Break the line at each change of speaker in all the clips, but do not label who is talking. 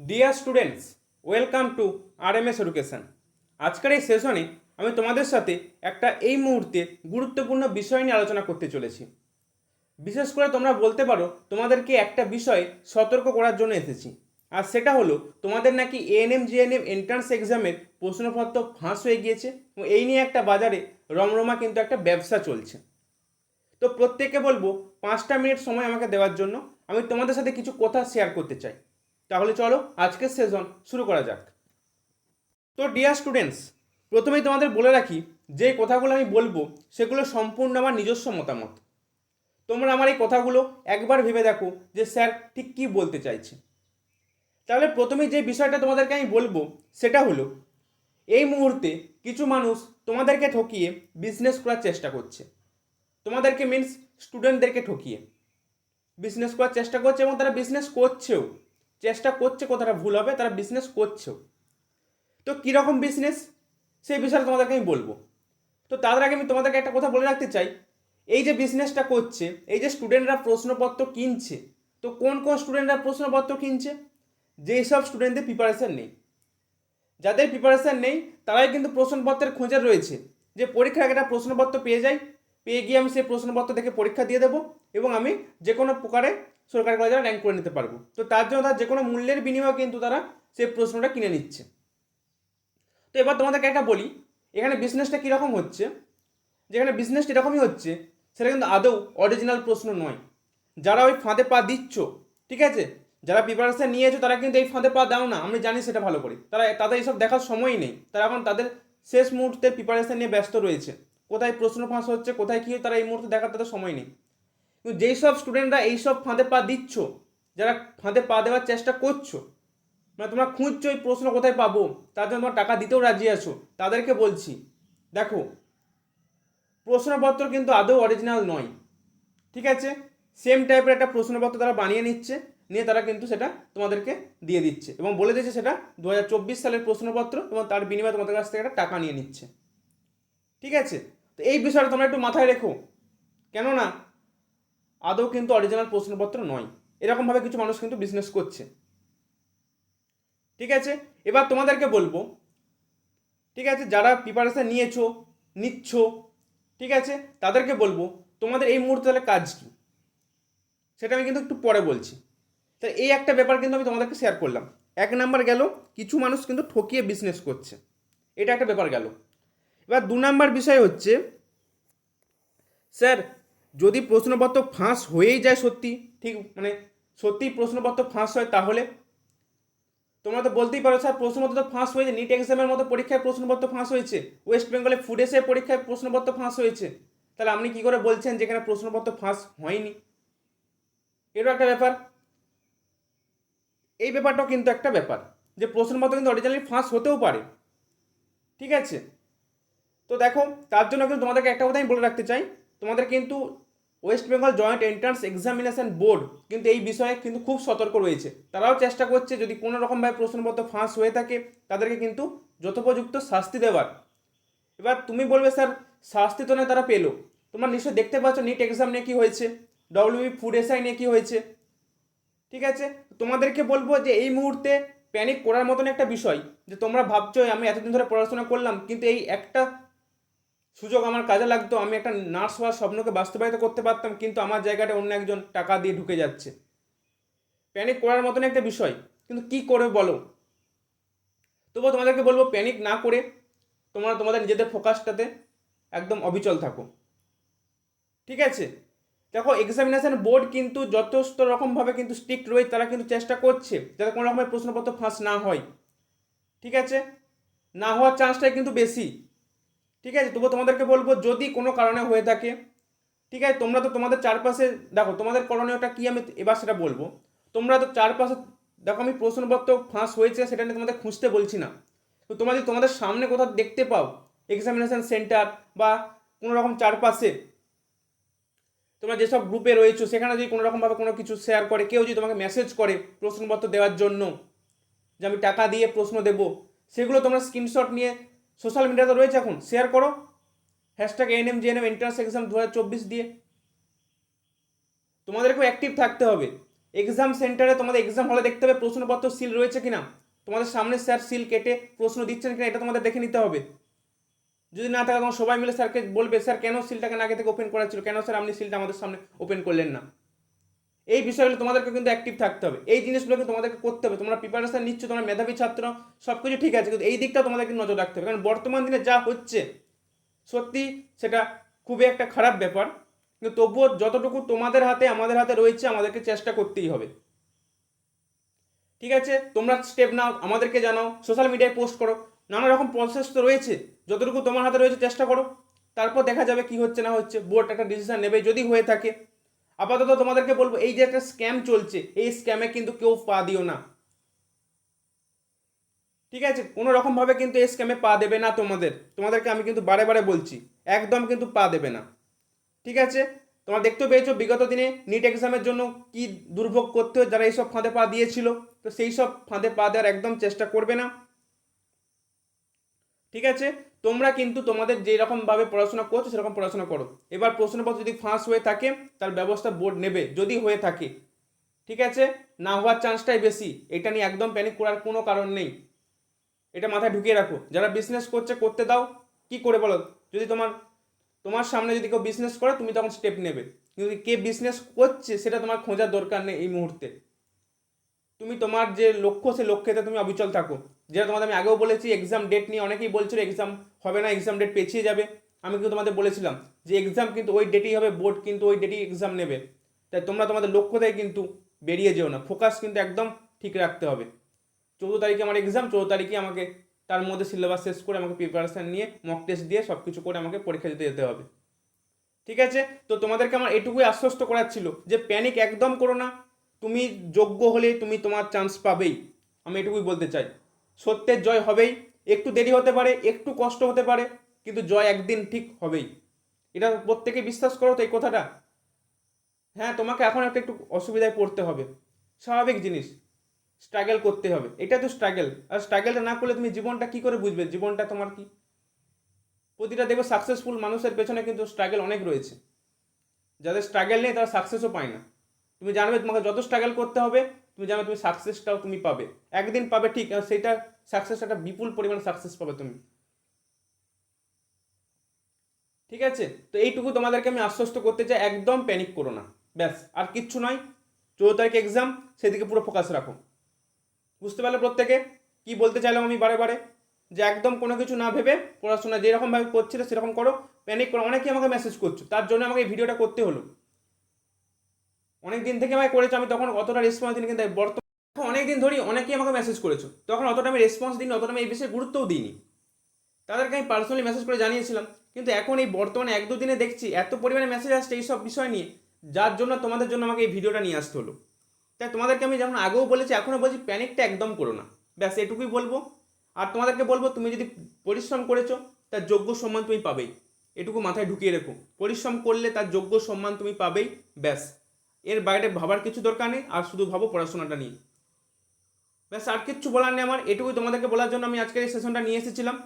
Dear students welcome to R M S education আজকের এই সেশনে আমি তোমাদের সাথে একটা এই মুহূর্তে গুরুত্বপূর্ণ বিষয় নিয়ে আলোচনা করতে চলেছি। বিশেষ করে তোমরা বলতে পারো, তোমাদেরকে একটা বিষয়ে সতর্ক করার জন্য এসেছি। আর সেটা হলো, তোমাদের নাকি এএনএম জিএনএম এন্ট্রান্স এক্সামের প্রশ্নপত্র ফাঁস হয়ে গিয়েছে এবং এই নিয়ে একটা বাজারে রমরমা কিন্তু একটা ব্যবসা চলছে। তো প্রত্যেককে বলব, পাঁচটা মিনিট সময় আমাকে দেওয়ার জন্য আমি তোমাদের সাথে কিছু কথা শেয়ার করতে চাই। তাহলে চলো আজকের সেশন শুরু করা যাক। তো ডিয়ার স্টুডেন্টস প্রথমেই তোমাদের বলে রাখি, যে কথাগুলো আমি বলব, সেগুলো সম্পূর্ণ আমার নিজস্ব মতামত। তোমরা আমার এই কথাগুলো একবার ভেবে দেখো যে স্যার ঠিক কী বলতে চাইছে। তাহলে প্রথমেই যে বিষয়টা তোমাদেরকে আমি বলব, সেটা হলো, এই মুহূর্তে কিছু মানুষ তোমাদেরকে ঠকিয়ে বিজনেস করার চেষ্টা করছে। তোমাদেরকে মিন্স স্টুডেন্টদেরকে ঠকিয়ে। বিজনেস করার চেষ্টা করছে এবং তারা বিজনেস করছেও। চেষ্টা করছে কথাটা ভুল হবে, তারা বিজনেস করছেও। তো কীরকম বিজনেস সেই বিষয়ে তোমাদেরকে আমি বলব। তো তাদের আগে আমি তোমাদেরকে একটা কথা বলে রাখতে চাই। এই যে বিজনেসটা করছে, এই যে স্টুডেন্টরা প্রশ্নপত্র কিনছে, তো কোন কোন স্টুডেন্টরা প্রশ্নপত্র কিনছে? যেই সব স্টুডেন্টদের প্রিপারেশান নেই। যাদের প্রিপারেশান নেই, তারাই কিন্তু প্রশ্নপত্রের খোঁজে রয়েছে যে পরীক্ষার একটা প্রশ্নপত্র পেয়ে যাই পেয়ে গিয়ে আমি সেই প্রশ্নপত্র দেখে পরীক্ষা দিয়ে দেবো এবং আমি যে কোনো প্রকারে সরকারি কলেজে র্যাঙ্ক করে নিতে পারব। তো তার জন্য তার যে কোনো মূল্যের বিনিময়ে কিন্তু তারা সেই প্রশ্নটা কিনে নিচ্ছে। তো এবার তোমাদেরকে একটা বলি, এখানে বিজনেসটা কীরকম হচ্ছে? যেখানে বিজনেসটা এরকমই হচ্ছে, সেটা কিন্তু আদৌ অরিজিনাল প্রশ্ন নয়। যারা ওই ফাঁদে পা দিচ্ছ, ঠিক আছে? যারা প্রিপারেশন নিয়েছো, তারা কিন্তু এই ফাঁদে পা দাও না। আমি জানি সেটা ভালো করে। তারা, তাদের এইসব দেখার সময়ই নেই। তারা এখন তাদের শেষ মুহূর্তে প্রিপারেশন নিয়ে ব্যস্ত রয়েছে। কোথায় প্রশ্ন ফাঁস হচ্ছে, কোথায় কী তারা এই মুহূর্তে দেখার তাদের সময় নেই। কিন্তু যেই সব স্টুডেন্টরা এইসব ফাঁদে পা দিচ্ছ, যারা ফাঁদে পা দেওয়ার চেষ্টা করছ মানে তোমরা খুঁজছো এই প্রশ্ন কোথায় পাবো, তার জন্য তোমার টাকা দিতেও রাজি আছো, তাদেরকে বলছি, দেখো, প্রশ্নপত্র কিন্তু আদৌ অরিজিনাল নয়, ঠিক আছে? সেম টাইপের একটা প্রশ্নপত্র তারা বানিয়ে নিচ্ছে, নিয়ে তারা কিন্তু সেটা তোমাদেরকে দিয়ে দিচ্ছে এবং বলে দিচ্ছে সেটা দু হাজার চব্বিশ সালের প্রশ্নপত্র এবং তার বিনিময়ে তোমাদের কাছ থেকে একটা টাকা নিয়ে নিচ্ছে, ঠিক আছে? তো এই বিষয়টা তোমরা একটু মাথায় রেখো। কেননা আদৌ কিন্তু অরিজিনাল প্রশ্নপত্র নয়। এরকমভাবে কিছু মানুষ কিন্তু বিজনেস করছে। ঠিক আছে? এবার তোমাদেরকে বলব, ঠিক আছে? যারা প্রিপারেশান নিয়েছো, নিচ্ছ, ঠিক আছে? তাদেরকে বলব, তোমাদের এই মুহূর্তে তাহলে কাজ কী? সেটা আমি কিন্তু একটু পরে বলছি। তো এই একটা ব্যাপার কিন্তু আমি তোমাদেরকে শেয়ার করলাম। এক নাম্বার গেল, কিছু মানুষ কিন্তু ঠকিয়ে বিজনেস করছে। এটা একটা ব্যাপার গেল। এবার দু নম্বর বিষয় হচ্ছে, স্যার, যদি প্রশ্নপত্র ফাঁস হয়েই যায় সত্যি, ঠিক মানে সত্যিই প্রশ্নপত্র ফাঁস হয় তাহলে? তোমরা তো বলতেই পারো, স্যার, প্রশ্নপত্র তো ফাঁস হয়েছে নিট এক্সামের মতো পরীক্ষায় প্রশ্নপত্র ফাঁস হয়েছে ওয়েস্ট বেঙ্গলে ফুড এসে পরীক্ষায় প্রশ্নপত্র ফাঁস হয়েছে, তাহলে আপনি কী করে বলছেন যেখানে প্রশ্নপত্র ফাঁস হয়নি? এটাও একটা ব্যাপার। এই ব্যাপারটাও কিন্তু একটা ব্যাপার, যে প্রশ্নপত্র কিন্তু অরিজিনালি ফাঁস হতেও পারে, ঠিক আছে? তো দেখো, তার জন্য কিন্তু তোমাদেরকে একটা কথা আমি বলে রাখতে চাই। তোমাদের কিন্তু West Bengal joint entrance examination board কিন্তু এই বিষয়ে কিন্তু খুব সতর্ক রয়েছে। তারাও চেষ্টা করছে যদি কোনো রকমভাবে প্রশ্নপত্র ফাঁস হয়ে থাকে, তাদেরকে কিন্তু যথোপযুক্ত শাস্তি দেওয়ার। এবার তুমি বলবে, স্যার, শাস্তি তো নয়, তারা পেল। তোমরা নিশ্চয়ই দেখতে পাচ্ছ নিট এক্সাম নিয়ে কী হয়েছে ডব্লিউবি ফুড এসআই নিয়ে কী হয়েছে। ঠিক আছে? তোমাদেরকে বলব যে এই মুহূর্তে প্যানিক করার মতন একটা বিষয় যে তোমরা ভাবছ আমি এতদিন ধরে পড়াশোনা করলাম, কিন্তু এই একটা সুযোগ আমার কাজে লাগতো, আমি একটা নার্স হওয়ার স্বপ্নকে বাস্তবায়িত করতে পারতাম, কিন্তু আমার জায়গাটা অন্য একজন টাকা দিয়ে ঢুকে যাচ্ছে। প্যানিক করার মতন একটা বিষয়, কিন্তু কি করে বলো? তবুও তোমাদেরকে বলব প্যানিক না করে তোমরা তোমাদের নিজেদের ফোকাসটাতে একদম অবিচল থাকো। ঠিক আছে? দেখো এক্সামিনেশন বোর্ড কিন্তু যথেষ্ট রকমভাবে কিন্তু স্ট্রিক্ট রয়েছে, তারা কিন্তু চেষ্টা করছে যাতে কোনো রকমের প্রশ্নপত্র ফাঁস না হয়। ঠিক আছে? না হওয়ার চান্সটাই কিন্তু বেশি। ঠিক আছে? তবু তোমাদেরকে বলব, যদি কোনো কারণে হয়ে থাকে, ঠিক আছে? তোমরা তো তোমাদের চারপাশে, দেখো, তোমাদের করণীয়টা কী আমি এবার সেটা বলব। তোমরা তো চারপাশে, দেখো, আমি প্রশ্নপত্র ফাঁস হয়েছে, সেটা নিয়ে তোমাদের খুঁজতে বলছি না। তো তোমরা যদি তোমাদের সামনে কোথাও দেখতে পাও এক্সামিনেশন সেন্টার বা কোনো রকম চারপাশে, তোমরা যেসব গ্রুপে রয়েছো, সেখানে যদি কোনো রকমভাবে কোনো কিছু শেয়ার করে, কেউ যদি তোমাকে মেসেজ করে প্রশ্নপত্র দেওয়ার জন্য, যে আমি টাকা দিয়ে প্রশ্ন দেবো, সেগুলো তোমরা স্ক্রিনশট নিয়ে সোশ্যাল মিডিয়াতে রয়েছে এখন শেয়ার করো। Hashtag NM GNM entrance exam দু হাজার চব্বিশ দিয়ে। তোমাদেরকেও অ্যাক্টিভ থাকতে হবে। এক্সাম সেন্টারে তোমাদের এক্সাম হলে দেখতে হবে প্রশ্নপত্র সিল রয়েছে কিনা। তোমাদের সামনে স্যার সিল কেটে প্রশ্ন দিচ্ছেন কিনা, এটা তোমাদের দেখে নিতে হবে। যদি না থাকে তখন সবাই মিলে স্যারকে বলবে স্যার কেন সিলটাকে না আগে থেকে ওপেন করা ছিল? কেন স্যার আপনি সিলটা আমাদের সামনে ওপেন করলেন না? এই বিষয়গুলো তোমাদেরকে কিন্তু অ্যাক্টিভ থাকতে হবে। এই জিনিসগুলোকে তোমাদেরকে করতে হবে। তোমরা প্রিপারেশন নিচ্ছ, তোমরা মেধাবী ছাত্র সব কিছু ঠিক আছে, কিন্তু এই দিকটা তোমাদেরকে নজর রাখতে হবে। কারণ বর্তমান দিনে যা হচ্ছে, সত্যি সেটা খুবই একটা খারাপ ব্যাপার। কিন্তু তবুও যতটুকু তোমাদের হাতে, আমাদের হাতে রয়েছে, আমাদেরকে চেষ্টা করতেই হবে। ঠিক আছে? তোমরা স্টেপ নাও, আমাদেরকে জানাও সোশ্যাল মিডিয়ায় পোস্ট করো। নানা রকম প্রসেস তো রয়েছে, যতটুকু তোমার হাতে রয়েছে, চেষ্টা করো। তারপর দেখা যাবে কি হচ্ছে না হচ্ছে বোর্ড একটা ডিসিশন নেবে। যদি হয়ে থাকে আপাতত তোমাদেরকে বলব, এই যে একটা স্ক্যাম চলছে, এই স্ক্যামে কিন্তু কেউ পা দিও না। ঠিক আছে? কোনো রকমভাবে কিন্তু এই স্ক্যামে পা দেবে না তোমাদের। তোমাদেরকে আমি কিন্তু বারে বারে বলছি, একদম কিন্তু পা দেবে না। ঠিক আছে? তোমরা দেখতে পেয়েছ, বিগত দিনে নিট এক্সামের জন্য কি দুর্ভোগ করতে হয় যারা এইসব ফাঁদে পা দিয়েছিল, তো সেই সব ফাঁদে পা দেওয়ার একদম চেষ্টা করবে না। ঠিক আছে? তোমরা কিন্তু তোমাদের যেই রকমভাবে পড়াশোনা করছ, সেরকম পড়াশোনা করো। এবার প্রশ্নপত্র যদি ফাঁস হয়ে থাকে তার ব্যবস্থা বোর্ড নেবে, যদি হয়ে থাকে। ঠিক আছে? না হওয়ার চান্সটাই বেশি। এটা নিয়ে একদম প্যানিক করার কোনো কারণ নেই। এটা মাথায় ঢুকিয়ে রাখো। যারা বিজনেস করছে, করতে দাও। কি করে বলো? যদি তোমার তোমার সামনে যদি কেউ বিজনেস করে, তুমি তখন স্টেপ নেবে। কিন্তু কে বিজনেস করছে, সেটা তোমার খোঁজার দরকার নেই এই মুহূর্তে। তুমি তোমার যে লক্ষ্য, সে লক্ষ্যেতে তুমি অবিচল থাকো। যেটা তোমাদের আমি আগেও বলেছি এক্সাম ডেট নিয়ে অনেকেই বলছিল এক্সাম হবে না এক্সাম ডেট পেছিয়ে যাবে। আমি কিন্তু তোমাদের বলেছিলাম যে এক্সাম কিন্তু ওই ডেটেই হবে বোর্ড কিন্তু ওই ডেটেই এক্সাম নেবে। তাই তোমরা তোমাদের লক্ষ্যটাই কিন্তু বেরিয়ে যেও না। ফোকাস কিন্তু একদম ঠিক রাখতে হবে। চৌদ্দ তারিখে আমার এক্সাম চৌদ্দ তারিখে আমাকে তার মধ্যে সিলেবাস শেষ করে আমাকে প্রিপারেশান নিয়ে মক টেস্ট দিয়ে সব কিছু করে আমাকে পরীক্ষা দিতে যেতে হবে। ঠিক আছে? তো তোমাদেরকে আমার এটুকুই আশ্বস্ত করার ছিল যে প্যানিক একদম করো না। তুমি যোগ্য হলে তুমি তোমার চান্স পাবেই। আমি এটুকুই বলতে চাই। সত্যের জয় হবেই। একটু দেরি হতে পারে, একটু কষ্ট হতে পারে, কিন্তু জয় একদিন ঠিক হবেই। এটা প্রত্যেকে বিশ্বাস করো তো এই কথাটা? হ্যাঁ তোমাকে এখন একটা একটু অসুবিধায় পড়তে হবে। স্বাভাবিক জিনিস। স্ট্রাগল করতে হবে। এটা তো স্ট্রাগল আর স্ট্রাগলটা না করলে তুমি জীবনটা কি করে বুঝবে? জীবনটা তোমার কি? প্রতিটা দেখবে সাকসেসফুল মানুষের পেছনে কিন্তু স্ট্রাগল অনেক রয়েছে। যাদের স্ট্রাগল নেই তারা সাকসেসও পায় না। তুমি জানবে তোমাকে যত স্ট্রাগল করতে হবে, তুমি জানবে তুমি সাকসেসটাও তুমি পাবে। একদিন পাবে ঠিক সেইটা সাকসেস একটা বিপুল পরিমাণে সাকসেস পাবে তুমি। ঠিক আছে? তো এইটুকু তোমাদেরকে আমি আশ্বস্ত করতে চাই, একদম প্যানিক করো না। ব্যাস, আর কিচ্ছু নয়। চৌদ্দ তারিখ এক্সাম সেদিকে পুরো ফোকাস রাখো। বুঝতে পারলে প্রত্যেকে? কি বলতে চাইলাম আমি বারে বারে? যে একদম কোনো কিছু না ভেবে পড়াশোনা যেরকমভাবে করছিলে সেরকম করো। প্যানিক করো। অনেকেই আমাকে মেসেজ করছ। তার জন্য আমাকে এই ভিডিওটা করতে হলো। অনেক দিন থেকে আমাকে করেছ, আমি তখন অতটা রেসপন্স দিইনি, কিন্তু বর্তমানে অনেক দিন ধরেই অনেকেই আমাকে মেসেজ করেছ। তখন অতটা আমি রেসপন্স দিইনি, অতটা আমি এই বিষয়ে গুরুত্বও দিইনি। তাদেরকে আমি পার্সোনালি মেসেজ করে জানিয়েছিলাম, কিন্তু এখন এই বর্তমানে এক দুদিনে দেখছি এত পরিমাণে মেসেজ আসছে এইসব বিষয় নিয়ে, যার জন্য তোমাদের জন্য আমাকে এই ভিডিওটা নিয়ে আসতে হলো। তাই তোমাদেরকে আমি যেমন আগেও বলেছি এখনও বলছি প্যানিকটা একদম করো না। ব্যাস, এটুকুই বলব। আর তোমাদেরকে বলব, তুমি যদি পরিশ্রম করেছ, তার যোগ্য সম্মান তুমি পাবেই। এটুকু মাথায় ঢুকিয়ে রেখো। পরিশ্রম করলে তার যোগ্য সম্মান তুমি পাবেই, ব্যাস। এর বাইরে ভাবার কিছু দরকার নেই, আর শুধু ভাবো পড়াশোনাটা নিয়ে। ব্যাস, আর কিচ্ছু বলার নেই আমার, এটুকুই তোমাদেরকে বলার জন্য আমি আজকের এই সেশনটা নিয়ে এসেছিলাম।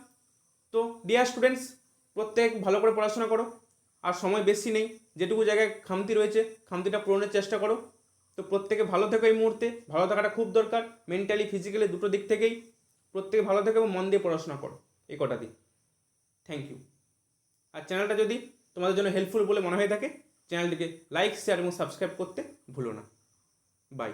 তো ডিয়ার স্টুডেন্টস প্রত্যেক ভালো করে পড়াশোনা করো, আর সময় বেশি নেই, যেটুকু জায়গায় খামতি রয়েছে, খামতিটা পূরণের চেষ্টা করো। তো প্রত্যেকে ভালো থেকো এই মুহূর্তে, ভালো থাকাটা খুব দরকার মেন্টালি ফিজিক্যালি দুটো দিক থেকেই। প্রত্যেকে ভালো থেকো এবং মন দিয়ে পড়াশোনা করো, এই কটা দিন থ্যাংক ইউ আর চ্যানেলটা যদি তোমাদের জন্য হেল্পফুল বলে মনে হয়ে থাকে চ্যানেলটিকে লাইক শেয়ার এবং সাবস্ক্রাইব করতে ভুলো না। বাই।